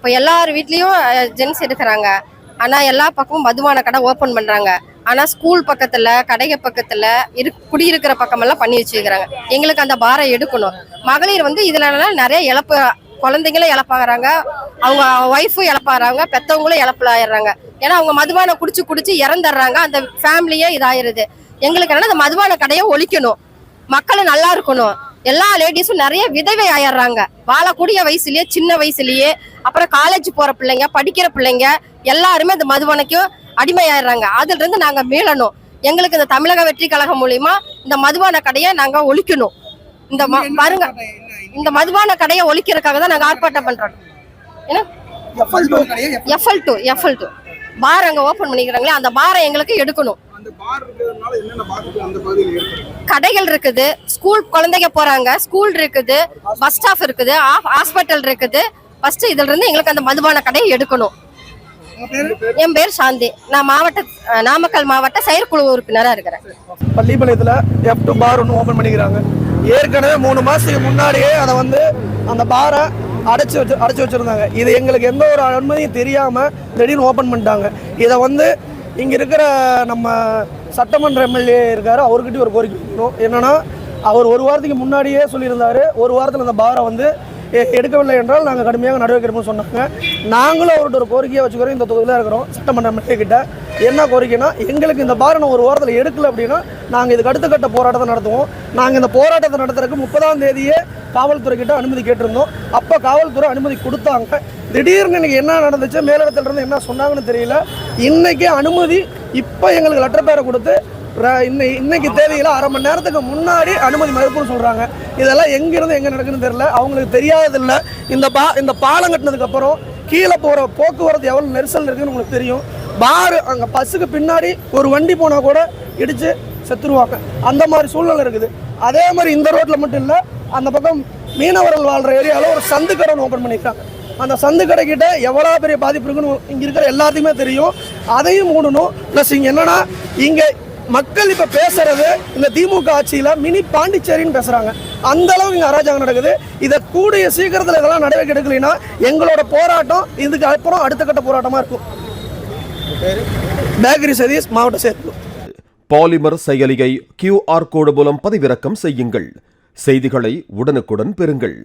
இப்போ எல்லார் வீட்லேயும் ஜென்ஸ் இருக்கிறாங்க ஆனால் எல்லா பக்கமும் மதுபான கடை ஓப்பன் பண்ணுறாங்க ஆனால் ஸ்கூல் பக்கத்தில் கடைக பக்கத்தில் இரு குடியிருக்கிற பக்கமெல்லாம் பண்ணி வச்சுருக்கிறாங்க. எங்களுக்கு அந்த பாரம் எடுக்கணும். மகளிர் வந்து இதுலலாம் நிறைய இழப்பு குழந்தைங்களும் இழப்பாகிறாங்க. அவங்க ஒய்ஃபும் இழப்பாகிறாங்க. பெற்றவங்களும் இழப்பிலாயிடுறாங்க. ஏன்னா அவங்க மதுபானை குடிச்சு குடிச்சு இறந்துடுறாங்க. அந்த ஃபேமிலியே இதாயிருது. எங்களுக்கு என்னன்னா அந்த மதுபான கடையை ஒழிக்கணும். மக்கள் நல்லா இருக்கணும். எல்லா லேடிஸும் நிறைய விதவை ஆயிடுறாங்க. வாழக்கூடிய வயசுலயே சின்ன வயசுலயே அப்புறம் காலேஜ் போற பிள்ளைங்க படிக்கிற பிள்ளைங்க எல்லாருமே இந்த மதுபானைக்கும் அடிமையாயிடுறாங்க. அதுல இருந்து நாங்க மீளணும். எங்களுக்கு இந்த தமிழக வெற்றி கழகம் மூலியமா இந்த மதுபான கடையை நாங்க ஒழிக்கணும். இந்த பாருங்க. இந்த மதுபான கடையை ஒழிக்கிறதுக்காக தான் நாங்க ஆர்ப்பாட்டம் பண்றோம். ஏன்னா FL two FL two bar அங்க ஓபன் பண்ணிக்கிறாங்களே அந்த பாரை எங்களுக்கு எடுக்கணும். கடைகள் இருக்குது ஸ்கூல் குழந்தைங்க போறாங்க ஸ்கூல் இருக்குது பஸ் ஸ்டாப் இருக்குது ஹாஸ்பிட்டல் இருக்குது. ஃபர்ஸ்ட் இதுல இருந்து எங்களுக்கு அந்த மதுபான கடையை எடுக்கணும். உங்க பேரு? என் பேர்? சாந்தி. நான் மாவட்ட நாமக்கல் மாவட்ட செயற்குழு உறுப்பினரா இருக்கிறேன். பள்ளிப்பாளையத்தில் எஃப் டூ பார் ஒன்று ஓப்பன் பண்ணிக்கிறாங்க. ஏற்கனவே மூணு மாதத்துக்கு முன்னாடியே அதை வந்து அந்த பாரை அடைச்சி வச்சு அடைச்சி வச்சுருந்தாங்க. இது எங்களுக்கு எந்த ஒரு அனுமதியும் தெரியாமல் திடீர்னு ஓப்பன் பண்ணிட்டாங்க. இதை வந்து இங்கே இருக்கிற நம்ம சட்டமன்ற எம்எல்ஏ இருக்கார் அவர்கிட்ட ஒரு கோரிக்கை வைக்கணும் என்னன்னா அவர் ஒரு வாரத்துக்கு முன்னாடியே சொல்லியிருந்தார் ஒரு வாரத்தில் அந்த பாரை வந்து எடுக்கவில்லை என்றால் நாங்கள் கடுமையாக நடவடிக்கை எடுப்போம்னு சொன்னாங்க. நாங்களும் அவர்கிட்ட ஒரு கோரிக்கையை வச்சுக்கிறோம் இந்த தொகுதியில் இருக்கிறோம் சட்டமன்ற எம்எல்ஏ கிட்ட. என்ன கோரிக்கைனா எங்களுக்கு இந்த பாரை நான் ஒரு வாரத்தில் எடுக்கல அப்படின்னா நாங்கள் இதுக்கு அடுத்த கட்ட போராட்டத்தை நடத்துவோம். நாங்கள் இந்த போராட்டத்தை நடத்துறதுக்கு முப்பதாம் தேதியே காவல்துறை கிட்ட அனுமதி கேட்டிருந்தோம். அப்போ காவல்துறை அனுமதி கொடுத்தாங்க. திடீர்னு இன்றைக்கி என்ன நடந்துச்சு? மேலிடத்துல இருந்து என்ன சொன்னாங்கன்னு தெரியல. இன்றைக்கே அனுமதி இப்போ எங்களுக்கு லெட்டர் பேரை கொடுத்து இன்னை இன்னைக்கு தேதியில் அரை மணி நேரத்துக்கு முன்னாடி அனுமதி மறுப்புன்னு சொல்கிறாங்க இதெல்லாம் எங்கேருந்து எங்கே நடக்குன்னு தெரியல. அவங்களுக்கு தெரியாததில்லை. இந்த பா இந்த பாலம் கட்டினதுக்கப்புறம் கீழே போகிற போக்குவரத்து எவ்வளோ நெரிசல் இருக்குதுன்னு உங்களுக்கு தெரியும். பாரு அங்கே பஸ்ஸுக்கு பின்னாடி ஒரு வண்டி போனால் கூட இடித்து செத்துருவாங்க. அந்த மாதிரி சூழ்நிலை இருக்குது. அதே மாதிரி இந்த ரோட்டில் மட்டும் இல்லை அந்த பக்கம் மீனவர்கள் வாழ்கிற ஏரியாவில் ஒரு சந்து கடை ஓப்பன் பண்ணியிருக்காங்க அந்த சந்து கடைக்கிட்ட எவ்வளோ பெரிய பாதிப்பு இருக்குன்னு இங்கே இருக்கிற எல்லாத்துக்குமே தெரியும். அதையும் மூடணும். ப்ளஸ் இங்கே என்னென்னா இங்கே மக்கள் இப்போ பேசுறது இந்த திமுக ஆட்சியில் மினி பாண்டிச்சேரின்னு பேசுகிறாங்க அந்த அளவுக்கு இங்கே அராஜகம் நடக்குது. இதை கூடிய சீக்கிரத்தில் இதெல்லாம் நடவடிக்கை எடுக்கலைன்னா எங்களோட போராட்டம் இதுக்கு அப்புறம் அடுத்த கட்ட போராட்டமாக இருக்கும். பேக்கரி சதீஷ் மாவட்ட சேர்ப்பு பாலிமர் செயலியை கியூஆர் கோடு மூலம் பதிவிறக்கம் செய்யுங்கள். செய்திகளை உடனுக்குடன் பெறுங்கள்.